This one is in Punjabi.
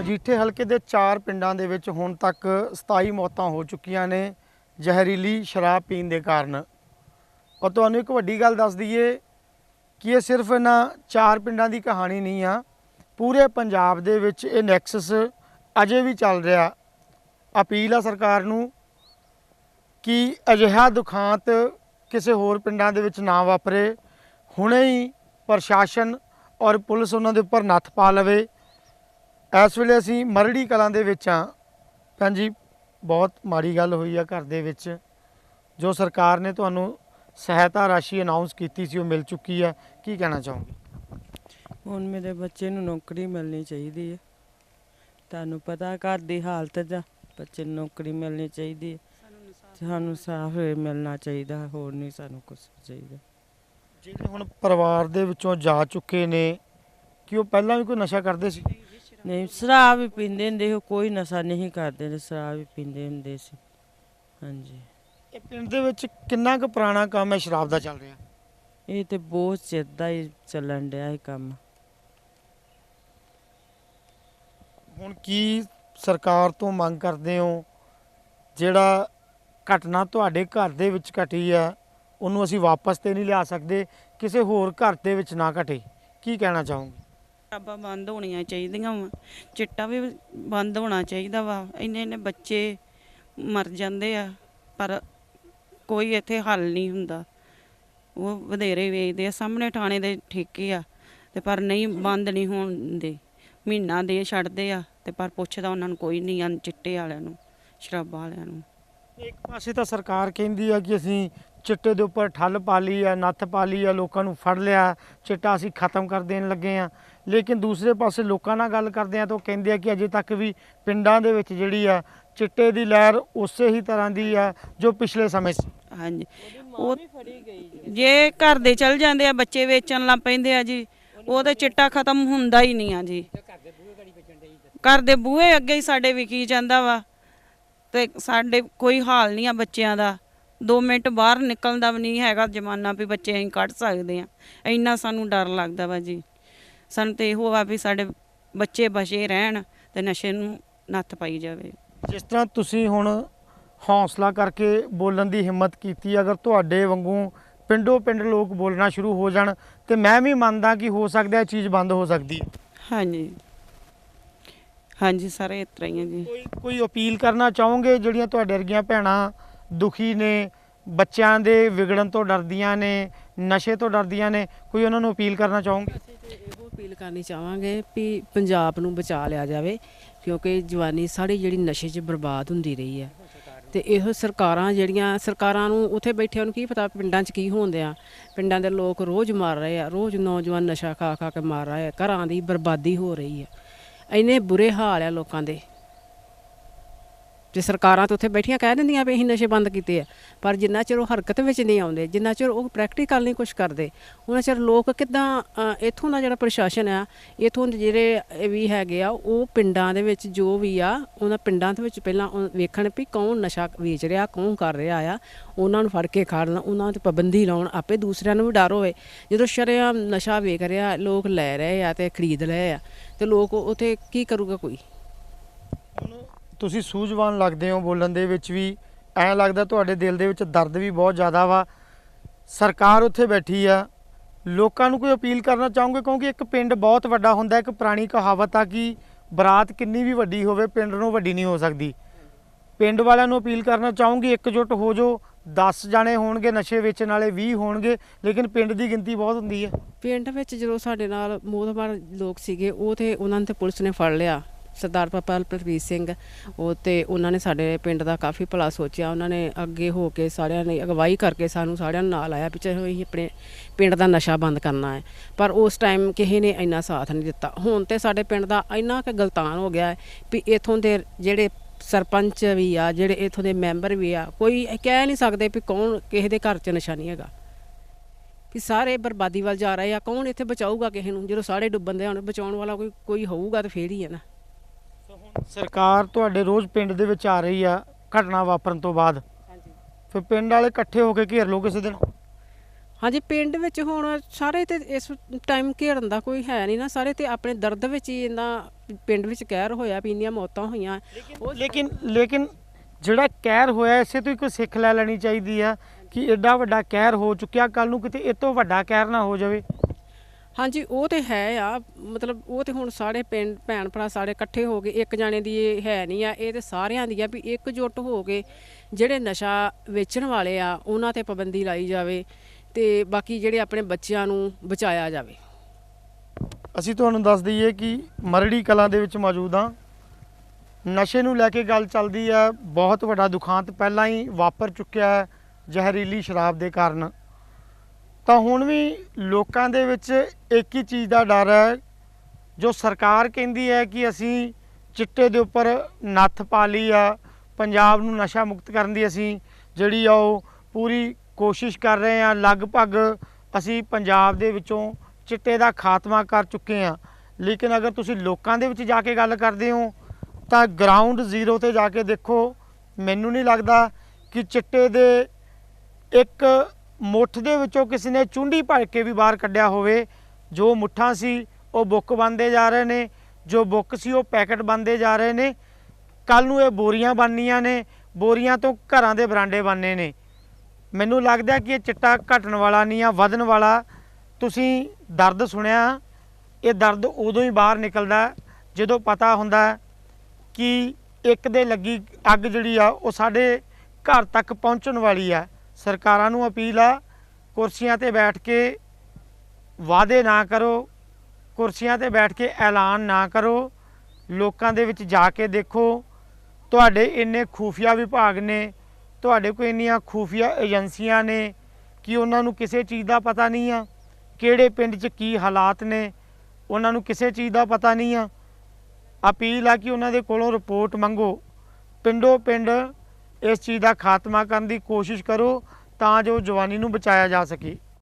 ਮਜੀਠੇ ਹਲਕੇ ਦੇ ਚਾਰ ਪਿੰਡਾਂ ਦੇ ਵਿੱਚ ਹੁਣ ਤੱਕ 27 ਮੌਤਾਂ ਹੋ ਚੁੱਕੀਆਂ ਨੇ ਜ਼ਹਿਰੀਲੀ ਸ਼ਰਾਬ ਪੀਣ ਦੇ ਕਾਰਨ। ਔਰ ਤੁਹਾਨੂੰ ਇੱਕ ਵੱਡੀ ਗੱਲ ਦੱਸ ਦਈਏ ਕਿ ਇਹ ਸਿਰਫ ਇਹਨਾਂ ਚਾਰ ਪਿੰਡਾਂ ਦੀ ਕਹਾਣੀ ਨਹੀਂ ਆ, ਪੂਰੇ ਪੰਜਾਬ ਦੇ ਵਿੱਚ ਇਹ ਨੈਕਸਸ ਅਜੇ ਵੀ ਚੱਲ ਰਿਹਾ। ਅਪੀਲ ਆ ਸਰਕਾਰ ਨੂੰ ਕਿ ਅਜਿਹਾ ਦੁਖਾਂਤ ਕਿਸੇ ਹੋਰ ਪਿੰਡਾਂ ਦੇ ਵਿੱਚ ਨਾ ਵਾਪਰੇ। ਹੁਣੇ ਹੀ ਪ੍ਰਸ਼ਾਸਨ ਔਰ ਪੁਲਿਸ ਉਹਨਾਂ ਦੇ ਉੱਪਰ ਨੱਥ ਪਾ ਲਵੇ। ਇਸ ਵੇਲੇ ਅਸੀਂ ਮਰੜੀ ਕਲਾਂ ਦੇ ਵਿੱਚ ਆ ਭੈਣ ਜੀ ਬਹੁਤ ਮਾੜੀ ਗੱਲ ਹੋਈ ਆ ਘਰ ਦੇ ਵਿੱਚ। ਜੋ ਸਰਕਾਰ ਨੇ ਤੁਹਾਨੂੰ ਸਹਾਇਤਾ ਰਾਸ਼ੀ ਅਨਾਉਂਸ ਕੀਤੀ ਸੀ ਉਹ ਮਿਲ ਚੁੱਕੀ ਆ। ਕੀ ਕਹਿਣਾ ਚਾਹੋਗੇ? ਹੁਣ ਮੇਰੇ ਬੱਚੇ ਨੂੰ ਨੌਕਰੀ ਮਿਲਣੀ ਚਾਹੀਦੀ ਹੈ ਤੁਹਾਨੂੰ ਪਤਾ ਘਰ ਦੀ ਹਾਲਤ ਦਾ ਬੱਚੇ ਨੂੰ ਨੌਕਰੀ ਮਿਲਣੀ ਚਾਹੀਦੀ ਹੈ ਸਾਨੂੰ ਸਾਫ਼ ਮਿਲਣਾ ਚਾਹੀਦਾ ਹੋਰ ਨਹੀਂ ਸਾਨੂੰ ਕੁਝ ਚਾਹੀਦਾ। ਜਿਹੜੇ ਹੁਣ ਪਰਿਵਾਰ ਦੇ ਵਿੱਚੋਂ ਜਾ ਚੁੱਕੇ ਨੇ ਕਿ ਉਹ ਪਹਿਲਾਂ ਵੀ ਕੋਈ ਨਸ਼ਾ ਕਰਦੇ ਸੀ? ਨਹੀਂ ਸ਼ਰਾਬ ਵੀ ਪੀਂਦੇ ਹੁੰਦੇ ਸੀ ਕੋਈ ਨਸ਼ਾ ਨਹੀਂ ਕਰਦੇ ਨੇ ਸ਼ਰਾਬ ਵੀ ਪੀਂਦੇ ਹੁੰਦੇ ਸੀ। ਹਾਂਜੀ। ਇਹ ਪਿੰਡ ਦੇ ਵਿੱਚ ਕਿੰਨਾ ਕੁ ਪੁਰਾਣਾ ਕੰਮ ਹੈ ਸ਼ਰਾਬ ਦਾ ਚੱਲ ਰਿਹਾ? ਇਹ ਤੇ ਬਹੁਤ ਚਿਰ ਦਾ ਹੀ ਚੱਲਣ ਡਿਆ ਇਹ ਕੰਮ। ਹੁਣ ਕੀ ਸਰਕਾਰ ਤੋਂ ਮੰਗ ਕਰਦੇ ਹੋ? ਜਿਹੜਾ ਘਟਨਾ ਤੁਹਾਡੇ ਘਰ ਦੇ ਵਿੱਚ ਘਟੀ ਆ ਉਹਨੂੰ ਅਸੀਂ ਵਾਪਸ ਤੇ ਨਹੀਂ ਲਿਆ ਸਕਦੇ ਕਿਸੇ ਹੋਰ ਘਰ ਦੇ ਵਿੱਚ ਨਾ ਘਟੇ। ਕੀ ਕਹਿਣਾ ਚਾਹੋਗੇ? ਸ਼ਰਾਬਾਂ ਬੰਦ ਹੋਣੀਆਂ ਚਾਹੀਦੀਆਂ ਵਾ। ਚਿੱਟਾ ਵੀ ਬੰਦ ਹੋਣਾ ਚਾਹੀਦਾ ਵਾ। ਇੰਨੇ ਇੰਨੇ ਬੱਚੇ ਮਰ ਜਾਂਦੇ ਆ, ਪਰ ਕੋਈ ਇੱਥੇ ਹੱਲ ਨਹੀਂ ਹੁੰਦਾ। ਉਹ ਵਧੇਰੇ ਵੇਚਦੇ ਆ, ਸਾਹਮਣੇ ਥਾਣੇ ਦੇ ਠੇਕੇ ਆ, ਤੇ ਪਰ ਨਹੀਂ, ਬੰਦ ਨਹੀਂ ਹੋਣ ਦਿੰਦੇ। ਮਹੀਨਾ ਦੇ ਛੱਡਦੇ ਆ, ਤੇ ਪਰ ਪੁੱਛਦਾ ਉਹਨਾਂ ਨੂੰ ਕੋਈ ਨਹੀਂ ਆ ਚਿੱਟੇ ਵਾਲਿਆਂ ਨੂੰ, ਸ਼ਰਾਬਾਂ ਵਾਲਿਆਂ ਨੂੰ। ਇੱਕ ਪਾਸੇ ਤਾਂ ਸਰਕਾਰ ਕਹਿੰਦੀ ਆ ਕਿ ਅਸੀਂ ਚਿੱਟੇ ਦੇ ਉੱਪਰ ਠੱਲ ਪਾ ਲਈ ਆ, ਨੱਥ ਪਾ ਲਈ ਆ, ਲੋਕਾਂ ਨੂੰ ਫੜ ਲਿਆ, ਚਿੱਟਾ ਅਸੀਂ ਖਤਮ ਕਰ ਦੇਣ ਲੱਗੇ ਆ। ਲੇਕਿਨ ਦੂਸਰੇ ਪਾਸੇ ਲੋਕਾਂ ਨਾਲ ਗੱਲ ਕਰਦੇ ਆ ਤਾਂ ਉਹ ਕਹਿੰਦੇ ਆ ਕਿ ਅਜੇ ਤੱਕ ਵੀ ਪਿੰਡਾਂ ਦੇ ਵਿੱਚ ਜਿਹੜੀ ਆ, ਚਿੱਟੇ ਦੀ ਲਹਿਰ ਉਸੇ ਹੀ ਤਰ੍ਹਾਂ ਦੀ ਆ ਜੋ ਪਿਛਲੇ ਸਮੇਂ ਸੀ। ਹਾਂਜੀ। ਉਹ ਜੇ ਘਰ ਦੇ ਚਲ ਜਾਂਦੇ ਆ, ਬੱਚੇ ਵੇਚਣ ਲੱਗ ਪੈਂਦੇ ਆ ਜੀ, ਉਹ ਤਾਂ ਚਿੱਟਾ ਖਤਮ ਹੁੰਦਾ ਹੀ ਨਹੀਂ ਆ ਜੀ। ਘਰ ਦੇ ਬੂਹੇ ਅੱਗੇ ਹੀ ਸਾਡੇ ਵਿਕੀ ਜਾਂਦਾ ਵਾ, ਤੇ ਸਾਡੇ ਕੋਈ ਹਾਲ ਨਹੀਂ ਆ ਬੱਚਿਆਂ ਦਾ। 2 ਮਿੰਟ ਬਾਹਰ ਨਿਕਲਣ ਦਾ ਵੀ ਨਹੀਂ ਹੈਗਾ ਜ਼ਮਾਨਾ ਵੀ ਬੱਚੇ ਅਸੀਂ ਕੱਢ ਸਕਦੇ ਆ ਇੰਨਾ ਸਾਨੂੰ ਡਰ ਲੱਗਦਾ ਵਾ ਜੀ। ਸਾਨੂੰ ਤੇ ਇਹੋ ਆ ਵੀ ਸਾਡੇ ਬੱਚੇ ਬਚੇ ਰਹਿਣ ਤੇ ਨਸ਼ੇ ਨੂੰ ਨੱਥ ਪਾਈ ਜਾਵੇ। ਜਿਸ ਤਰ੍ਹਾਂ ਤੁਸੀਂ ਹੁਣ ਹੌਸਲਾ ਕਰਕੇ ਬੋਲਣ ਦੀ ਹਿੰਮਤ ਕੀਤੀ ਅਗਰ ਤੁਹਾਡੇ ਵਾਂਗੂ ਪਿੰਡੋ ਪਿੰਡ ਲੋਕ ਬੋਲਣਾ ਸ਼ੁਰੂ ਹੋ ਜਾਣ ਤੇ ਮੈਂ ਵੀ ਮੰਨਦਾ ਕਿ ਹੋ ਸਕਦਾ ਇਹ ਚੀਜ਼ ਬੰਦ ਹੋ ਸਕਦੀ ਹੈ। ਹਾਂਜੀ। ਹਾਂਜੀ ਸਾਰੇ ਇਸ ਤਰ੍ਹਾਂ ਹੀ ਆ ਜੀ। ਕੋਈ ਕੋਈ ਅਪੀਲ ਕਰਨਾ ਚਾਹੋਗੇ ਜਿਹੜੀਆਂ ਤੁਹਾਡੇ ਵਰਗੀਆਂ ਭੈਣਾਂ ਦੁਖੀ ਨੇ, ਬੱਚਿਆਂ ਦੇ ਵਿਗੜਨ ਤੋਂ ਡਰਦੀਆਂ ਨੇ, ਨਸ਼ੇ ਤੋਂ ਡਰਦੀਆਂ ਨੇ, ਕੋਈ ਉਹਨਾਂ ਨੂੰ ਅਪੀਲ ਕਰਨਾ ਚਾਹੋਗੇ? ਇਹੋ ਅਪੀਲ ਕਰਨੀ ਚਾਹਾਂਗੇ ਵੀ ਪੰਜਾਬ ਨੂੰ ਬਚਾ ਲਿਆ ਜਾਵੇ, ਕਿਉਂਕਿ ਜਵਾਨੀ ਸਾਰੀ ਜਿਹੜੀ ਨਸ਼ੇ 'ਚ ਬਰਬਾਦ ਹੁੰਦੀ ਰਹੀ ਹੈ। ਤੇ ਇਹੋ ਸਰਕਾਰਾਂ ਜਿਹੜੀਆਂ, ਸਰਕਾਰਾਂ ਨੂੰ ਉੱਥੇ ਬੈਠਿਆਂ ਨੂੰ ਕੀ ਪਤਾ ਪਿੰਡਾਂ 'ਚ ਕੀ ਹੋਣਦਿਆ ਪਿੰਡਾਂ ਦੇ ਲੋਕ ਰੋਜ਼ ਮਾਰ ਰਹੇ ਆ, ਰੋਜ਼ ਨੌਜਵਾਨ ਨਸ਼ਾ ਖਾ ਖਾ ਕੇ ਮਾਰ ਰਹੇ ਆ, ਘਰਾਂ ਦੀ ਬਰਬਾਦੀ ਹੋ ਰਹੀ ਆ ਇੰਨੇ ਬੁਰੇ ਹਾਲ ਆ ਲੋਕਾਂ ਦੇ। ਜੇ ਸਰਕਾਰਾਂ ਤਾਂ ਉੱਥੇ ਬੈਠੀਆਂ ਕਹਿ ਦਿੰਦੀਆਂ ਵੀ ਅਸੀਂ ਨਸ਼ੇ ਬੰਦ ਕੀਤੇ ਆ, ਪਰ ਜਿੰਨਾ ਚਿਰ ਉਹ ਹਰਕਤ ਵਿੱਚ ਨਹੀਂ ਆਉਂਦੇ, ਜਿੰਨਾ ਚਿਰ ਉਹ ਪ੍ਰੈਕਟੀਕਲ ਨਹੀਂ ਕੁਝ ਕਰਦੇ, ਉਹਨਾਂ ਚਿਰ ਲੋਕ ਕਿਦਾਂ ਇੱਥੋਂ ਦਾ ਜਿਹੜਾ ਪ੍ਰਸ਼ਾਸਨ ਆ, ਇੱਥੋਂ ਦੇ ਜਿਹੜੇ ਵੀ ਹੈਗੇ ਆ, ਉਹ ਪਿੰਡਾਂ ਦੇ ਵਿੱਚ ਜੋ ਵੀ ਆ, ਉਹਨਾਂ ਪਿੰਡਾਂ ਦੇ ਵਿੱਚ ਪਹਿਲਾਂ ਉਹ ਵੇਖਣ ਵੀ ਕੌਣ ਨਸ਼ਾ ਵੇਚ ਰਿਹਾ, ਕੌਣ ਕਰ ਰਿਹਾ ਆ, ਉਹਨਾਂ ਨੂੰ ਫੜ ਕੇ ਖੜਨ, ਉਹਨਾਂ ਤੇ ਪਾਬੰਦੀ ਲਾਉਣ, ਆਪੇ ਦੂਸਰਿਆਂ ਨੂੰ ਵੀ ਡਰ ਹੋਵੇ। ਜਦੋਂ ਸ਼ਰੇਆਮ ਨਸ਼ਾ ਵੇਖ ਰਿਹਾ, ਲੋਕ ਲੈ ਰਹੇ ਆ ਤੇ ਖਰੀਦ ਰਹੇ ਆ, ਤੇ ਲੋਕ ਉਥੇ ਕੀ ਕਰੂਗਾ ਕੋਈ? ਤੁਸੀਂ ਸੂਝਵਾਨ ਲੱਗਦੇ ਹੋ ਬੋਲਣ ਦੇ ਵਿੱਚ ਵੀ, ਐਂ ਲੱਗਦਾ ਤੁਹਾਡੇ ਦਿਲ ਦੇ ਵਿੱਚ ਦਰਦ ਵੀ ਬਹੁਤ ਜ਼ਿਆਦਾ ਵਾ। ਸਰਕਾਰ ਉੱਥੇ ਬੈਠੀ ਆ। ਲੋਕਾਂ ਨੂੰ ਕੋਈ ਅਪੀਲ ਕਰਨਾ ਚਾਹੋਗੇ? ਕਿਉਂਕਿ ਇੱਕ ਪਿੰਡ ਬਹੁਤ ਵੱਡਾ ਹੁੰਦਾ, ਇੱਕ ਪੁਰਾਣੀ ਕਹਾਵਤ ਆ ਕਿ ਬਰਾਤ ਕਿੰਨੀ ਵੀ ਵੱਡੀ ਹੋਵੇ, ਪਿੰਡ ਨੂੰ ਵੱਡੀ ਨਹੀਂ ਹੋ ਸਕਦੀ। ਪਿੰਡ ਵਾਲਿਆਂ ਨੂੰ ਅਪੀਲ ਕਰਨਾ ਚਾਹੂੰਗੀ, ਇਕਜੁੱਟ ਹੋ ਜੋ 10 ਜਾਣੇ ਹੋਣਗੇ, ਨਸ਼ੇ ਵੇਚਣ ਵਾਲੇ 20 ਹੋਣਗੇ, ਲੇਕਿਨ ਪਿੰਡ ਦੀ ਗਿਣਤੀ ਬਹੁਤ ਹੁੰਦੀ ਹੈ। ਪਿੰਡ ਵਿੱਚ ਜਦੋਂ ਸਾਡੇ ਨਾਲ ਮੋਦਵਾਰ ਲੋਕ ਸੀਗੇ, ਉਹ ਤੇ ਉਹਨਾਂ ਨੂੰ ਤੇ ਪੁਲਿਸ ਨੇ ਫੜ ਲਿਆ। ਸਰਦਾਰ ਪਪਾਲ ਪ੍ਰਵੀਰ ਸਿੰਘ, ਉਹ ਤੇ ਉਹਨਾਂ ਨੇ ਸਾਡੇ ਪਿੰਡ ਦਾ ਕਾਫੀ ਭਲਾ ਸੋਚਿਆ। ਉਹਨਾਂ ਨੇ ਅੱਗੇ ਹੋ ਕੇ ਸਾਰਿਆਂ ਨੇ ਅਗਵਾਈ ਕਰਕੇ ਸਾਨੂੰ ਸਾਰਿਆਂ ਨੂੰ ਨਾਲ ਆਇਆ ਵੀ ਚਲੋ ਅਸੀਂ ਆਪਣੇ ਪਿੰਡ ਦਾ ਨਸ਼ਾ ਬੰਦ ਕਰਨਾ ਹੈ। ਪਰ ਉਸ ਟਾਈਮ ਕਿਸੇ ਨੇ ਇੰਨਾ ਸਾਥ ਨਹੀਂ ਦਿੱਤਾ। ਹੁਣ ਤੇ ਸਾਡੇ ਪਿੰਡ ਦਾ ਇੰਨਾ ਕੁ ਗਲਤਾਨ ਹੋ ਗਿਆ ਵੀ ਇਥੋਂ ਦੇ ਜਿਹੜੇ ਸਰਪੰਚ ਵੀ ਆ, ਜਿਹੜੇ ਇਥੋਂ ਦੇ ਮੈਂਬਰ ਵੀ ਆ, ਕੋਈ ਕਹਿ ਨਹੀਂ ਸਕਦੇ ਵੀ ਕੌਣ ਕਿਸੇ ਦੇ ਘਰ 'ਚ ਨਸ਼ਾ ਨਹੀਂ ਹੈਗਾ। ਵੀ ਸਾਰੇ ਬਰਬਾਦੀ ਵੱਲ ਜਾ ਰਹੇ ਆ। ਕੌਣ ਇੱਥੇ ਬਚਾਊਗਾ ਕਿਸੇ ਨੂੰ? ਜਦੋਂ ਸਾਰੇ ਡੁੱਬਣ ਦੇ ਹੁਣ ਬਚਾਉਣ ਵਾਲਾ ਕੋਈ ਕੋਈ ਹੋਊਗਾ ਤਾਂ ਫੇਰ ਹੀ ਹੈ ਨਾ। ਸਰਕਾਰ ਤੁਹਾਡੇ ਰੋਜ਼ ਪਿੰਡ ਦੇ ਵਿੱਚ ਆ ਰਹੀ ਆ ਘਟਨਾ ਵਾਪਰਨ ਤੋਂ ਬਾਅਦ। ਹਾਂਜੀ। ਫਿਰ ਪਿੰਡ ਵਾਲੇ ਇਕੱਠੇ ਹੋ ਕੇ ਘੇਰ ਲਓ ਕਿਸੇ ਦਿਨ? ਹਾਂਜੀ ਪਿੰਡ ਵਿੱਚ ਹੁਣ ਸਾਰੇ ਤੇ ਇਸ ਟਾਈਮ ਘੇਰਨ ਦਾ ਕੋਈ ਹੈ ਨਹੀਂ ਨਾ। ਸਾਰੇ ਤੇ ਆਪਣੇ ਦਰਦ ਵਿੱਚ ਹੀ ਇਹਨਾਂ ਪਿੰਡ ਵਿੱਚ ਕਹਿਰ ਹੋਇਆ ਵੀ ਇੰਨੀਆਂ ਮੌਤਾਂ ਹੋਈਆਂ। ਲੇਕਿਨ ਲੇਕਿਨ ਜਿਹੜਾ ਕਹਿਰ ਹੋਇਆ ਇਸੇ ਤੋਂ ਹੀ ਕੋਈ ਸਿੱਖ ਲੈ ਲੈਣੀ ਚਾਹੀਦੀ ਆ ਕਿ ਐਡਾ ਵੱਡਾ ਕਹਿਰ ਹੋ ਚੁੱਕਿਆ। ਕੱਲ ਨੂੰ ਕਿਤੇ ਇਹ ਤੋਂ ਵੱਡਾ ਕਹਿਰ ਨਾ ਹੋ ਜਾਵੇ। ਹਾਂਜੀ, ਉਹ ਤੇ ਹੈ ਆ। ਮਤਲਬ ਉਹ ਤੇ ਹੁਣ ਸਾਰੇ ਪਿੰਡ ਭੈਣ ਭਰਾ ਸਾਰੇ ਇਕੱਠੇ ਹੋ ਗਏ। ਇੱਕ ਜਾਣੇ ਦੀ ਇਹ ਹੈ ਨਹੀਂ ਆ। ਇਹ ਤੇ ਸਾਰਿਆਂ ਦੀ ਆ ਵੀ ਇਕਜੁੱਟ ਹੋ ਕੇ ਜਿਹੜੇ ਨਸ਼ਾ ਵੇਚਣ ਵਾਲੇ ਆ, ਉਹਨਾਂ ਤੇ ਪਾਬੰਦੀ ਲਾਈ ਜਾਵੇ ਤੇ ਬਾਕੀ ਜਿਹੜੇ ਆਪਣੇ ਬੱਚਿਆਂ ਨੂੰ ਬਚਾਇਆ ਜਾਵੇ। ਅਸੀਂ ਤੁਹਾਨੂੰ ਦੱਸ ਦਈਏ ਕਿ ਮਰੜੀ ਕਲਾਂ ਦੇ ਵਿੱਚ ਮੌਜੂਦ ਹਾਂ। ਨਸ਼ੇ ਨੂੰ ਲੈ ਕੇ ਗੱਲ ਚੱਲਦੀ ਹੈ ਬਹੁਤ ਵੱਡਾ ਦੁਖਾਂਤ ਪਹਿਲਾਂ ਹੀ ਵਾਪਰ ਚੁੱਕਿਆ ਹੈ ਜ਼ਹਿਰੀਲੀ ਸ਼ਰਾਬ ਦੇ ਕਾਰਨ। ਤਾਂ ਹੁਣ ਵੀ ਲੋਕਾਂ ਦੇ ਵਿੱਚ ਇੱਕ ਹੀ ਚੀਜ਼ ਦਾ ਡਰ ਹੈ, ਜੋ ਸਰਕਾਰ ਕਹਿੰਦੀ ਹੈ ਕਿ ਅਸੀਂ ਚਿੱਟੇ ਦੇ ਉੱਪਰ ਨੱਥ ਪਾ ਲਈ ਆ, ਪੰਜਾਬ ਨੂੰ ਨਸ਼ਾ ਮੁਕਤ ਕਰਨ ਦੀ ਅਸੀਂ ਜਿਹੜੀ ਆ ਉਹ ਪੂਰੀ ਕੋਸ਼ਿਸ਼ ਕਰ ਰਹੇ ਹਾਂ, ਲਗਭਗ ਅਸੀਂ ਪੰਜਾਬ ਦੇ ਵਿੱਚੋਂ ਚਿੱਟੇ ਦਾ ਖਾਤਮਾ ਕਰ ਚੁੱਕੇ ਹਾਂ। ਲੇਕਿਨ ਅਗਰ ਤੁਸੀਂ ਲੋਕਾਂ ਦੇ ਵਿੱਚ ਜਾ ਕੇ ਗੱਲ ਕਰਦੇ ਹੋ, ਤਾਂ ਗਰਾਊਂਡ ਜ਼ੀਰੋ ਤੇ ਜਾ ਕੇ ਦੇਖੋ, ਮੈਨੂੰ ਨਹੀਂ ਲੱਗਦਾ ਕਿ ਚਿੱਟੇ ਦੇ ਇੱਕ ਮੁੱਠ ਦੇ ਵਿੱਚੋਂ ਕਿਸੇ ਨੇ ਚੁੰਡੀ ਭਰ ਕੇ ਵੀ ਬਾਹਰ ਕੱਢਿਆ ਹੋਵੇ। ਜੋ ਮੁੱਠਾਂ ਸੀ, ਉਹ ਬੁੱਕ ਬੰਦੇ ਜਾ ਰਹੇ ਨੇ। ਜੋ ਬੁੱਕ ਸੀ, ਉਹ ਪੈਕਟ ਬੰਦੇ ਜਾ ਰਹੇ ਨੇ। ਕੱਲ ਨੂੰ ਇਹ ਬੋਰੀਆਂ ਬਣਨੀਆਂ ਨੇ। ਬੋਰੀਆਂ ਤੋਂ ਘਰਾਂ ਦੇ ਬਰਾਂਡੇ ਬਣਨੇ ਨੇ। ਮੈਨੂੰ ਲੱਗਦਾ ਕਿ ਇਹ ਚਿੱਟਾ ਘਟਣ ਵਾਲਾ ਨਹੀਂ ਆ, ਵਧਣ ਵਾਲਾ। ਤੁਸੀਂ ਦਰਦ ਸੁਣਿਆ? ਇਹ ਦਰਦ ਉਦੋਂ ਹੀ ਬਾਹਰ ਨਿਕਲਦਾ, ਜਦੋਂ ਪਤਾ ਹੁੰਦਾ ਕਿ ਇੱਕ ਦੇ ਲੱਗੀ ਅੱਗ ਜਿਹੜੀ ਆ, ਉਹ ਸਾਡੇ ਘਰ ਤੱਕ ਪਹੁੰਚਣ ਵਾਲੀ ਆ। ਸਰਕਾਰਾਂ ਨੂੰ ਅਪੀਲ ਆ, ਕੁਰਸੀਆਂ ਤੇ ਬੈਠ ਕੇ ਵਾਅਦੇ ਨਾ ਕਰੋ, ਕੁਰਸੀਆਂ ਤੇ ਬੈਠ ਕੇ ਐਲਾਨ ਨਾ ਕਰੋ, ਲੋਕਾਂ ਦੇ ਵਿੱਚ ਜਾ ਕੇ ਦੇਖੋ, ਤੁਹਾਡੇ ਇੰਨੇ ਖੂਫੀਆ ਵਿਭਾਗ ਨੇ, ਤੁਹਾਡੇ ਕੋਲ ਇੰਨੀਆਂ ਖੂਫੀਆ ਏਜੰਸੀਆਂ ਨੇ, ਕਿ ਉਹਨਾਂ ਨੂੰ ਕਿਸੇ ਚੀਜ਼ ਦਾ ਪਤਾ ਨਹੀਂ ਆ, ਕਿਹੜੇ ਪਿੰਡ 'ਚ ਕੀ ਹਾਲਾਤ ਨੇ, ਉਹਨਾਂ ਨੂੰ ਕਿਸੇ ਚੀਜ਼ ਦਾ ਪਤਾ ਨਹੀਂ ਆ। ਅਪੀਲ ਆ ਕਿ ਉਹਨਾਂ ਦੇ ਕੋਲੋਂ ਰਿਪੋਰਟ ਮੰਗੋ। ਪਿੰਡੋ ਪਿੰਡ ਇਸ ਚੀਜ਼ ਦਾ ਖਾਤਮਾ ਕਰਨ ਦੀ ਕੋਸ਼ਿਸ਼ ਕਰੋ ਤਾਂ ਜੋ ਜਵਾਨੀ ਨੂੰ ਬਚਾਇਆ ਜਾ ਸਕੇ।